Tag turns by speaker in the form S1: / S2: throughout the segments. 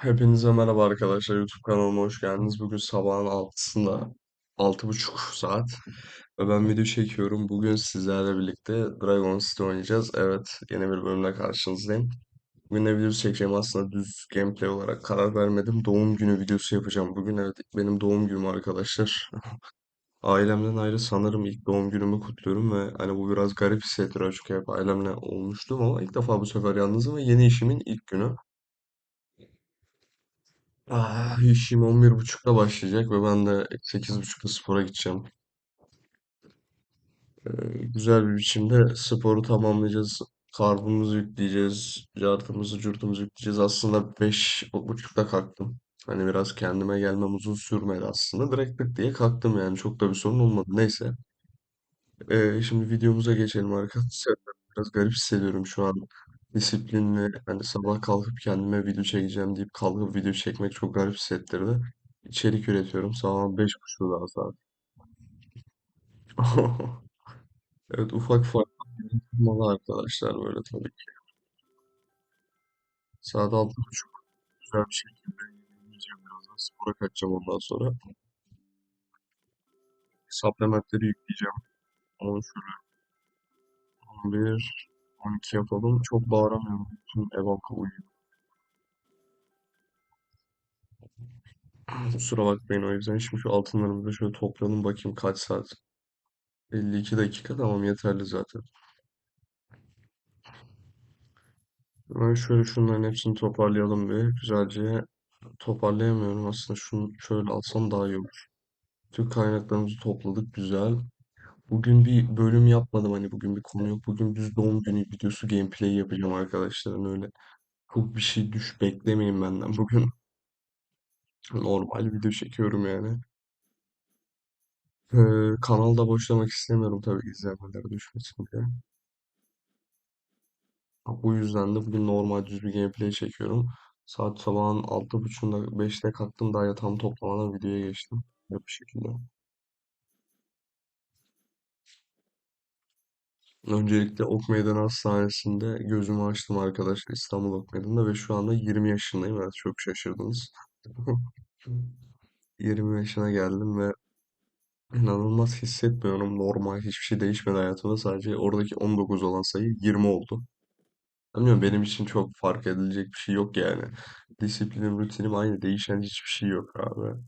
S1: Hepinize merhaba arkadaşlar. YouTube kanalıma hoş geldiniz. Bugün sabahın altısında altı buçuk saat ve ben video çekiyorum. Bugün sizlerle birlikte Dragon City oynayacağız. Evet, yeni bir bölümle karşınızdayım. Bugün ne videosu çekeceğim aslında düz gameplay olarak karar vermedim. Doğum günü videosu yapacağım bugün. Evet, benim doğum günüm arkadaşlar. Ailemden ayrı sanırım ilk doğum günümü kutluyorum ve hani bu biraz garip hissettiriyor çünkü hep ailemle olmuştum ama ilk defa bu sefer yalnızım ve yeni işimin ilk günü. Ah, işim 11.30'da başlayacak ve ben de 8.30'da spora gideceğim. Ee, güzel bir biçimde sporu tamamlayacağız. Karbımızı yükleyeceğiz. Cartımızı, curtumuzu yükleyeceğiz. Aslında 5.30'da kalktım. Hani biraz kendime gelmem uzun sürmedi aslında. Direkt tık diye kalktım yani. Çok da bir sorun olmadı. Neyse. Ee, şimdi videomuza geçelim arkadaşlar. Biraz garip hissediyorum şu an. Disiplinli, hani sabah kalkıp kendime video çekeceğim deyip kalkıp video çekmek çok garip hissettirdi. İçerik üretiyorum. Sabah beş buçuk daha saat. Evet ufak malı arkadaşlar böyle tabii ki. Saat altı buçuk güzel bir şekilde yiyeceğim birazdan. Spora kaçacağım ondan sonra. Supplementleri yükleyeceğim. 10 şöyle 11, 12 yapalım. Çok bağıramıyorum. Bütün ev halkı uyuyor. Kusura bakmayın o yüzden. Şimdi şu altınlarımızı da şöyle toplayalım bakayım kaç saat. 52 dakika tamam yeterli zaten. Ben şöyle şunların hepsini toparlayalım bir. Güzelce toparlayamıyorum aslında. Şunu şöyle alsam daha iyi olur. Tüm kaynaklarımızı topladık güzel. Bugün bir bölüm yapmadım hani bugün bir konu yok. Bugün düz doğum günü videosu gameplay yapacağım arkadaşlarım öyle. Çok bir şey düş beklemeyin benden. Bugün normal video çekiyorum yani. Ee, kanalda boşlamak istemiyorum tabii izlenmeler düşmesin diye. Bu yüzden de bugün normal düz bir gameplay çekiyorum. Saat sabahın altı buçuğunda beşte kalktım daha yatağımı toplamadan videoya geçtim. Bir şekilde. Öncelikle Ok Meydanı Hastanesi'nde gözümü açtım arkadaşlar İstanbul Ok Meydanı'nda ve şu anda 20 yaşındayım. Evet çok şaşırdınız. 20 yaşına geldim ve inanılmaz hissetmiyorum. Normal hiçbir şey değişmedi hayatımda. Sadece oradaki 19 olan sayı 20 oldu. Bilmiyorum benim için çok fark edilecek bir şey yok yani. Disiplinim, rutinim aynı. Değişen hiçbir şey yok abi.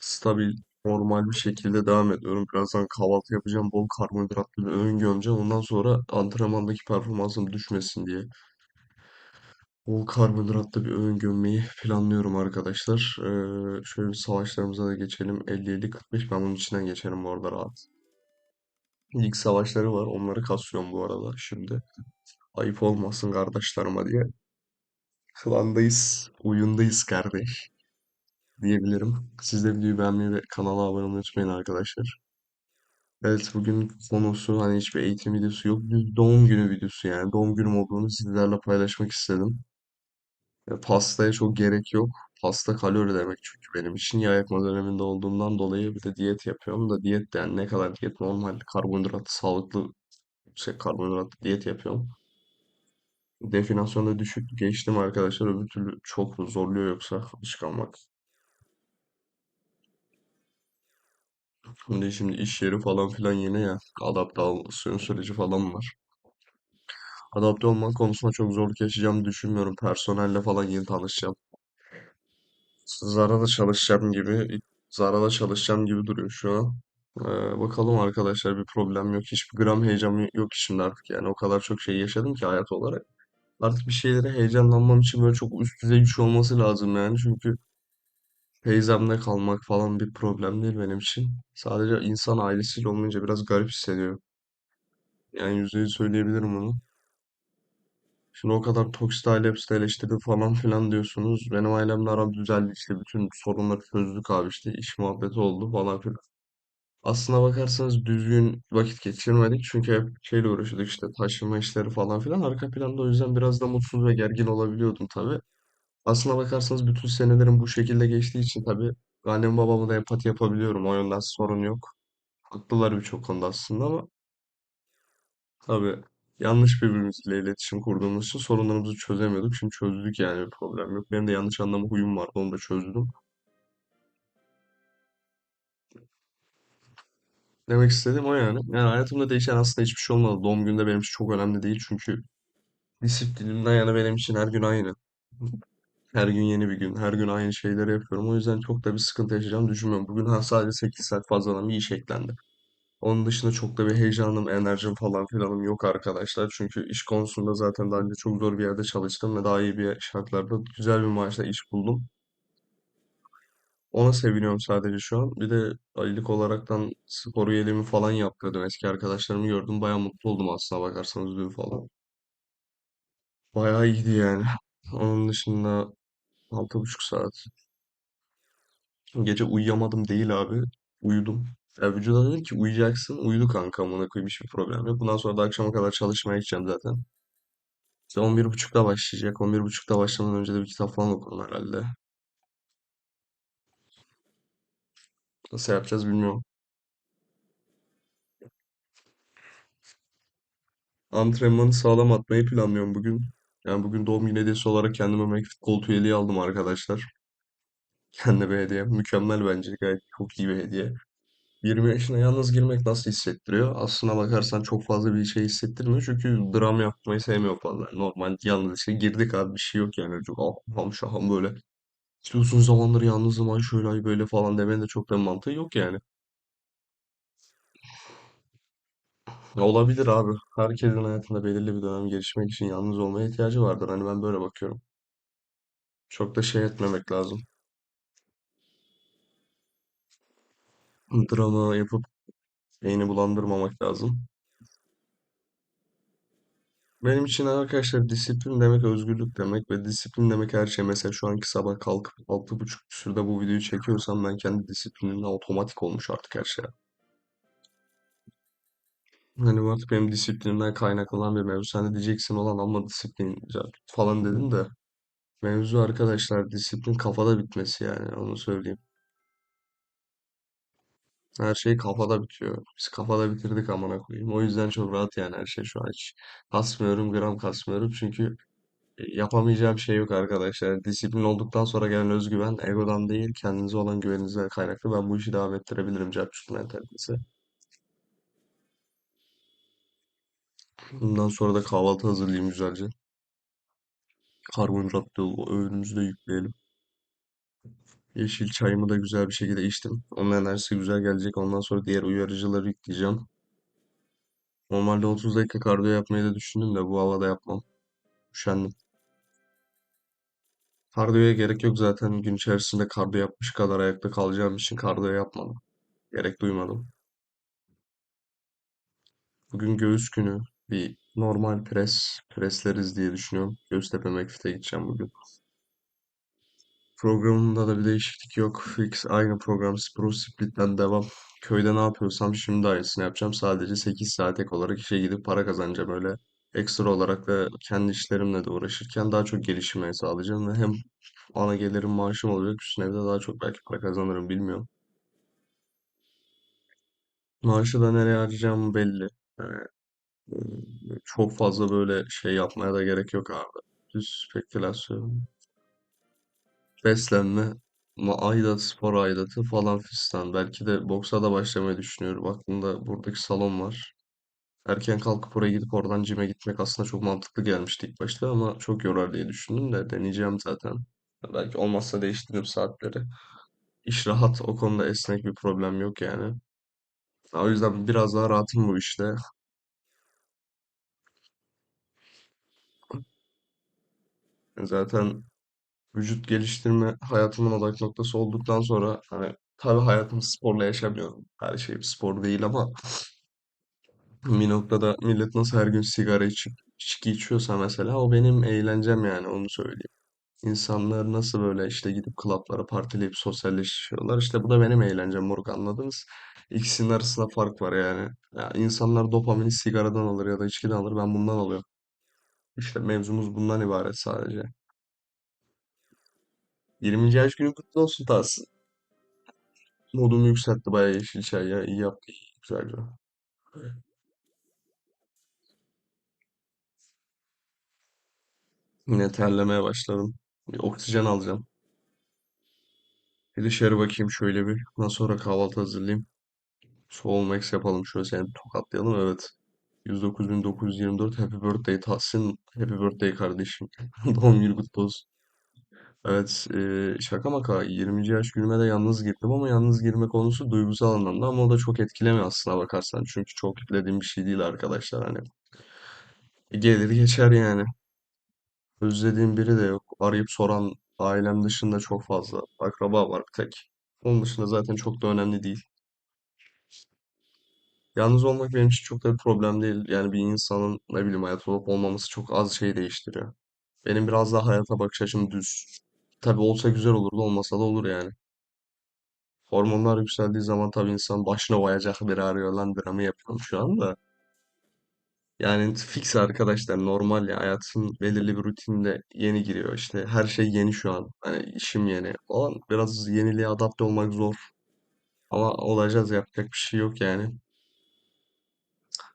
S1: Stabil, normal bir şekilde devam ediyorum. Birazdan kahvaltı yapacağım. Bol karbonhidratlı bir öğün gömeceğim. Ondan sonra antrenmandaki performansım düşmesin diye bol karbonhidratlı bir öğün gömmeyi planlıyorum arkadaşlar. Ee, şöyle bir savaşlarımıza da geçelim. 57-45 ben bunun içinden geçerim bu arada rahat. Lig savaşları var. Onları kasıyorum bu arada şimdi. Ayıp olmasın kardeşlerime diye. Klandayız, oyundayız kardeş diyebilirim. Siz de videoyu beğenmeyi ve kanala abone olmayı unutmayın arkadaşlar. Evet bugün konusu hani hiçbir eğitim videosu yok. Düz doğum günü videosu yani. Doğum günüm olduğunu sizlerle paylaşmak istedim. Ya pastaya çok gerek yok. Pasta kalori demek çünkü benim için yağ yakma döneminde olduğumdan dolayı bir de diyet yapıyorum da diyet de yani ne kadar diyet normal karbonhidrat sağlıklı şey karbonhidrat diyet yapıyorum. Definasyonda düşük geçtim arkadaşlar öbür türlü çok zorluyor yoksa aç kalmak. Şimdi şimdi iş yeri falan filan yine ya adaptasyon süreci falan var. Adapte olma konusunda çok zorluk yaşayacağımı düşünmüyorum. Personelle falan yeni tanışacağım. Zara'da çalışacağım gibi, Zara'da çalışacağım gibi duruyor şu an. Ee, bakalım arkadaşlar bir problem yok. Hiçbir gram heyecan yok şimdi artık yani. O kadar çok şey yaşadım ki hayat olarak. Artık bir şeylere heyecanlanmam için böyle çok üst düzey bir şey olması lazım yani. Çünkü teyzemde kalmak falan bir problem değil benim için. Sadece insan ailesiyle olmayınca biraz garip hissediyor. Yani yüzde yüz söyleyebilirim bunu. Şimdi o kadar toksit aile hepsi eleştirdi falan filan diyorsunuz. Benim ailemle aram düzeldi işte bütün sorunları çözdük abi işte iş muhabbeti oldu falan filan. Aslına bakarsanız düzgün vakit geçirmedik çünkü hep şeyle uğraşıyorduk işte taşıma işleri falan filan. Arka planda o yüzden biraz da mutsuz ve gergin olabiliyordum tabii. Aslına bakarsanız bütün senelerim bu şekilde geçtiği için tabii annem babama da empati yapabiliyorum. O yönden sorun yok. Haklılar birçok konuda aslında ama tabii Yanlış birbirimizle iletişim kurduğumuz için sorunlarımızı çözemiyorduk. Şimdi çözdük yani bir problem yok. Benim de yanlış anlama huyum vardı. Onu da çözdüm. Demek istediğim o yani. Yani hayatımda değişen aslında hiçbir şey olmadı. Doğum günü de benim için çok önemli değil. Çünkü disiplinimden yana benim için her gün aynı. Her gün yeni bir gün. Her gün aynı şeyleri yapıyorum. O yüzden çok da bir sıkıntı yaşayacağımı düşünmüyorum. Bugün ha sadece 8 saat fazladan bir iş eklendi. Onun dışında çok da bir heyecanım, enerjim falan filanım yok arkadaşlar. Çünkü iş konusunda zaten daha önce çok zor bir yerde çalıştım ve daha iyi bir şartlarda güzel bir maaşla iş buldum. Ona seviniyorum sadece şu an. Bir de aylık olaraktan spor üyeliğimi falan yaptırdım. Eski arkadaşlarımı gördüm. Baya mutlu oldum aslına bakarsanız dün falan. Bayağı iyiydi yani. Onun dışında altı buçuk saat. Gece uyuyamadım değil abi. Uyudum. Ya vücuda dedim ki uyuyacaksın. Uyudu kanka amına koyayım hiçbir problem yok. Bundan sonra da akşama kadar çalışmaya gideceğim zaten. İşte 11.30'da başlayacak. 11.30'da başlamadan önce de bir kitap falan okurum herhalde. Nasıl yapacağız bilmiyorum. Antrenmanı sağlam atmayı planlıyorum bugün. Yani bugün doğum günü hediyesi olarak kendime McFit koltuğu üyeliği aldım arkadaşlar. Kendime hediye. Mükemmel bence. Gayet çok iyi bir hediye. 20 yaşına yalnız girmek nasıl hissettiriyor? Aslına bakarsan çok fazla bir şey hissettirmiyor. Çünkü dram yapmayı sevmiyor fazla. Normal yalnız işte girdik abi bir şey yok yani. Çok aham şaham böyle. İşte uzun zamandır yalnızım ay şöyle ay böyle falan demenin de çok da mantığı yok yani. Olabilir abi. Herkesin hayatında belirli bir dönem gelişmek için yalnız olmaya ihtiyacı vardır. Hani ben böyle bakıyorum. Çok da şey etmemek lazım. Drama yapıp beyni bulandırmamak lazım. Benim için arkadaşlar disiplin demek özgürlük demek ve disiplin demek her şey. Mesela şu anki sabah kalkıp altı buçuk küsürde bu videoyu çekiyorsam ben kendi disiplinimle otomatik olmuş artık her şey. Hani bu artık benim disiplinimden kaynaklanan bir mevzu. Sen de diyeceksin olan ama disiplin falan dedim de. Mevzu arkadaşlar disiplin kafada bitmesi yani onu söyleyeyim. Her şey kafada bitiyor. Biz kafada bitirdik amına koyayım. O yüzden çok rahat yani her şey şu an hiç kasmıyorum gram kasmıyorum çünkü e, yapamayacağım şey yok arkadaşlar. Disiplin olduktan sonra gelen özgüven egodan değil kendinize olan güveninizden kaynaklı. Ben bu işi devam ettirebilirim Cerçuk mentalitesi. Bundan sonra da kahvaltı hazırlayayım güzelce. Karbonhidrat dolu öğünümüzü de yükleyelim. Yeşil çayımı da güzel bir şekilde içtim. Onun enerjisi güzel gelecek. Ondan sonra diğer uyarıcıları yükleyeceğim. Normalde 30 dakika kardiyo yapmayı da düşündüm de bu havada yapmam. Üşendim. Kardiyoya gerek yok zaten gün içerisinde kardiyo yapmış kadar ayakta kalacağım için kardiyo yapmadım. Gerek duymadım. Bugün göğüs günü. Bir normal pres, presleriz diye düşünüyorum. Göztepe McFit'e gideceğim bugün. Programımda da bir değişiklik yok. Fix aynı program Pro Split'ten devam. Köyde ne yapıyorsam şimdi aynısını yapacağım. Sadece 8 saat ek olarak işe gidip para kazanacağım öyle. Ekstra olarak da kendi işlerimle de uğraşırken daha çok gelişime sağlayacağım ve hem ana gelirim maaşım olacak. Üstüne bir de daha çok belki para kazanırım bilmiyorum. Maaşı da nereye harcayacağım belli. Yani, e, çok fazla böyle şey yapmaya da gerek yok abi. Düz spekülasyon. Beslenme, aidat, spor aidatı falan fistan. Belki de boksa da başlamayı düşünüyorum. Aklımda buradaki salon var. Erken kalkıp oraya gidip oradan cime gitmek aslında çok mantıklı gelmişti ilk başta ama çok yorar diye düşündüm de deneyeceğim zaten. Belki olmazsa değiştiririm saatleri. İş rahat, o konuda esnek bir problem yok yani. O yüzden biraz daha rahatım bu işte. Zaten vücut geliştirme hayatımın odak noktası olduktan sonra hani tabii hayatımı sporla yaşamıyorum. Her şey spor değil ama bir noktada millet nasıl her gün sigara içip içki içiyorsa mesela o benim eğlencem yani onu söyleyeyim. İnsanlar nasıl böyle işte gidip klaplara partileyip sosyalleşiyorlar. İşte bu da benim eğlencem moruk anladınız? İkisinin arasında fark var yani. Ya insanlar dopamini sigaradan alır ya da içkiden alır. Ben bundan alıyorum. İşte mevzumuz bundan ibaret sadece. 20. yaş günü kutlu olsun Tahsin. Modumu yükseltti bayağı yeşil çay ya. İyi yaptı. Güzelce. Yine terlemeye başladım. Bir oksijen alacağım. Bir dışarı bakayım şöyle bir. Ondan sonra kahvaltı hazırlayayım. Max yapalım şöyle seni tokatlayalım. Evet. 109.924 Happy Birthday Tahsin. Happy Birthday kardeşim. Doğum günü kutlu olsun. Evet, eee, şaka maka 20. yaş günüme de yalnız girdim ama yalnız girme konusu duygusal anlamda ama o da çok etkilemiyor aslına bakarsan. Çünkü çok yüklediğim bir şey değil arkadaşlar hani. Gelir geçer yani. Özlediğim biri de yok. Arayıp soran ailem dışında çok fazla akraba var bir tek. Onun dışında zaten çok da önemli değil. Yalnız olmak benim için çok da bir problem değil. Yani bir insanın ne bileyim hayat olup olmaması çok az şey değiştiriyor. Benim biraz daha hayata bakış açım düz. Tabii olsa güzel olurdu, olmasa da olur yani. Hormonlar yükseldiği zaman tabii insan başına oyacak biri arıyor lan dramı yapıyorum şu anda. Yani fix arkadaşlar normal ya hayatın belirli bir rutinde yeni giriyor işte her şey yeni şu an hani işim yeni falan biraz yeniliğe adapte olmak zor ama olacağız yapacak bir şey yok yani.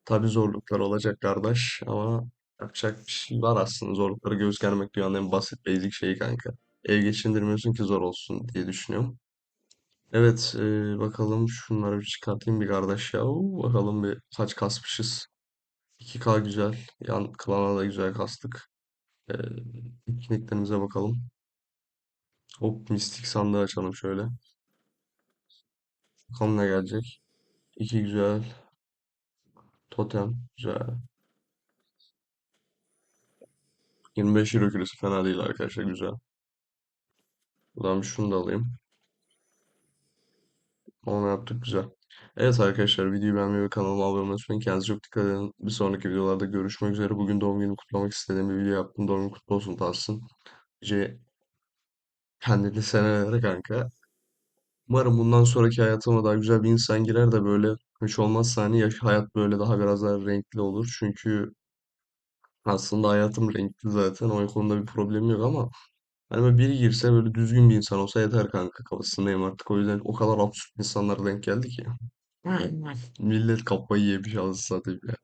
S1: Tabii zorluklar olacak kardeş ama yapacak bir şey var aslında zorlukları göz germek dünyanın en basit basic şeyi kanka. Ev geçindirmiyorsun ki zor olsun diye düşünüyorum. Evet, e, bakalım şunları bir çıkartayım bir kardeş ya. Oo, Bakalım bir kaç kasmışız. 2K güzel. Yan klana da güzel kastık. E, etkinliklerimize bakalım. Hop mistik sandığı açalım şöyle. Bakalım ne gelecek. 2 güzel. Totem güzel. 25 euro kilosu fena değil arkadaşlar güzel. Buradan şunu da alayım. Onu yaptık güzel. Evet arkadaşlar videoyu beğenmeyi ve kanalıma abone olmayı unutmayın. Kendinize çok dikkat edin. Bir sonraki videolarda görüşmek üzere. Bugün doğum günümü kutlamak istediğim bir video yaptım. Doğum günün kutlu olsun Tahsin. Nice kendini senelere kanka. Umarım bundan sonraki hayatıma daha güzel bir insan girer de böyle hiç olmazsa hani yaş hayat böyle daha biraz daha renkli olur. Çünkü aslında hayatım renkli zaten. O konuda bir problemim yok ama hani böyle biri girse böyle düzgün bir insan olsa yeter kanka kafasındayım artık. O yüzden o kadar absürt insanlara denk geldi ki. Millet kafayı yemiş anasını satayım ya.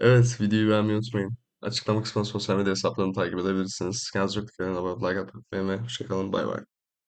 S1: Evet videoyu beğenmeyi unutmayın. Açıklama kısmına sosyal medya hesaplarını takip edebilirsiniz. Kendinize çok dikkat edin. Abone olmayı, like atmayı unutmayın ve hoşçakalın. Bay bay.